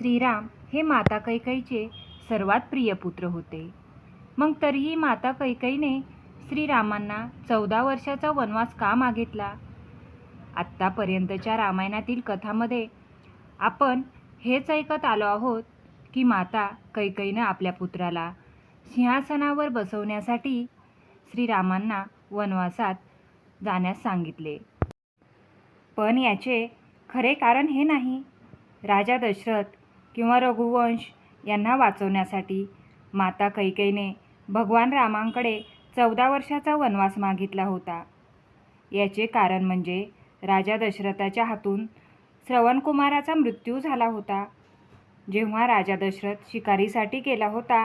श्रीराम हे माता कैकईचे सर्वात प्रिय पुत्र होते. मग तरीही माता कैकईने श्रीरामांना चौदा वर्षाचा वनवास का मागितला? आत्तापर्यंतच्या रामायणातील कथामध्ये आपण हेच ऐकत आलो आहोत की माता कैकईनं आपल्या पुत्राला सिंहासनावर बसवण्यासाठी श्रीरामांना वनवासात जाण्यास सांगितले. पण याचे खरे कारण हे नाही. राजा दशरथ किंवा रघुवंश यांना वाचवण्यासाठी. माता कैकेयीने भगवान रामांकडे चौदा वर्षाचा वनवास मागितला होता. याचे कारण म्हणजे राजा दशरथाच्या हातून श्रवणकुमाराचा मृत्यू झाला होता. जेव्हा राजा दशरथ शिकारीसाठी गेला होता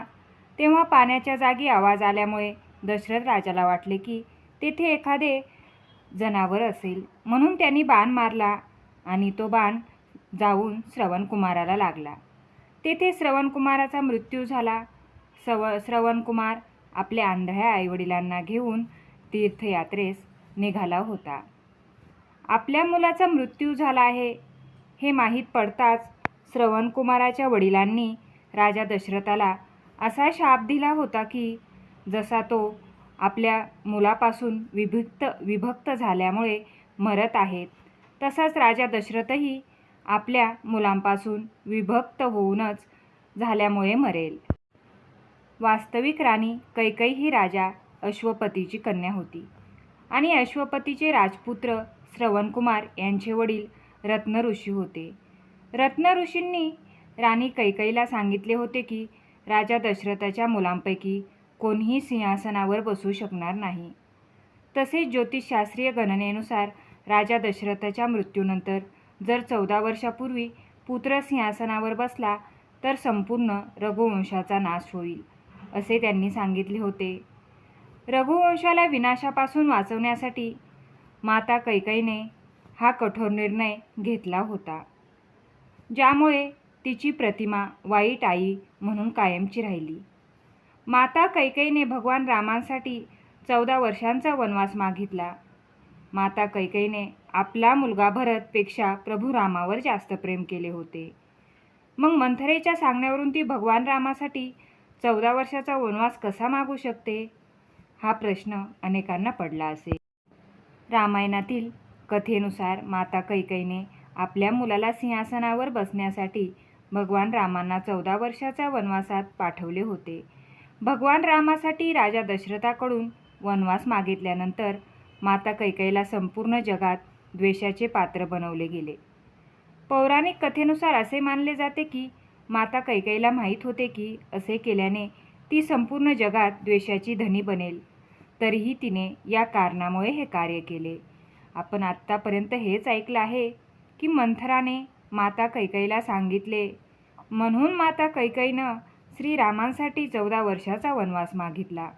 तेव्हा पाण्याच्या जागी आवाज आल्यामुळे दशरथ राजाला वाटले की तेथे एखादे जनावर असेल. म्हणून त्यांनी बाण मारला आणि तो बाण जाऊन श्रवणकुमाराला लागला. तेथे श्रवणकुमाराचा मृत्यू झाला. सव श्रवणकुमार आपल्या आंधळ्या आईवडिलांना घेऊन तीर्थयात्रेस निघाला होता. आपल्या मुलाचा मृत्यू झाला आहे हे माहीत पडताच श्रवणकुमाराच्या वडिलांनी राजा दशरथाला असा शाप दिला होता की जसा तो आपल्या मुलापासून विभक्त विभक्त झाल्यामुळे मरत आहेत तसाच राजा दशरथही आपल्या मुलांपासून विभक्त होऊनच झाल्यामुळे मरेल. वास्तविक राणी कैकई ही राजा अश्वपतीची कन्या होती. आणि अश्वपतीचे राजपुत्र श्रवणकुमार यांचे वडील रत्नऋषी होते. रत्नऋषींनी राणी कैकईला सांगितले होते की राजा दशरथाच्या मुलांपैकी कोणीही सिंहासनावर बसू शकणार नाही. तसेच ज्योतिषशास्त्रीय गणनेनुसार राजा दशरथाच्या मृत्यूनंतर जर चौदा वर्षापूर्वी पुत्र सिंहासनावर बसला तर संपूर्ण रघुवंशाचा नाश होईल असे त्यांनी सांगितले होते. रघुवंशाला विनाशापासून वाचवण्यासाठी माता कैकईने हा कठोर निर्णय घेतला होता ज्यामुळे तिची प्रतिमा वाईट आई म्हणून कायमची राहिली. माता कैकईने भगवान रामांसाठी चौदा वर्षांचा वनवास मागितला. माता कैकईने आपला मुलगा भरतपेक्षा प्रभू रामावर जास्त प्रेम केले होते. मग मंथरेच्या सांगण्यावरून ती भगवान रामासाठी चौदा वर्षाचा वनवास कसा मागू शकते? हा प्रश्न अनेकांना पडला असेल. रामायणातील कथेनुसार माता कैकईने आपल्या मुलाला सिंहासनावर बसण्यासाठी भगवान रामांना चौदा वर्षाच्या वनवासात पाठवले होते. भगवान रामासाठी राजा दशरथाकडून वनवास मागितल्यानंतर माता कैकईला संपूर्ण जगात द्वेषाचे पात्र बनवले गेले. पौराणिक कथेनुसार असे मानले जाते की माता कैकईला माहीत होते की असे केल्याने ती संपूर्ण जगात द्वेषाची धनी बनेल. तरीही तिने या कारणामुळे हे कार्य केले. आपण आत्तापर्यंत हेच ऐकलं आहे की मंथराने माता कैकईला सांगितले म्हणून माता कैकईनं श्रीरामांसाठी चौदा वर्षाचा वनवास मागितला.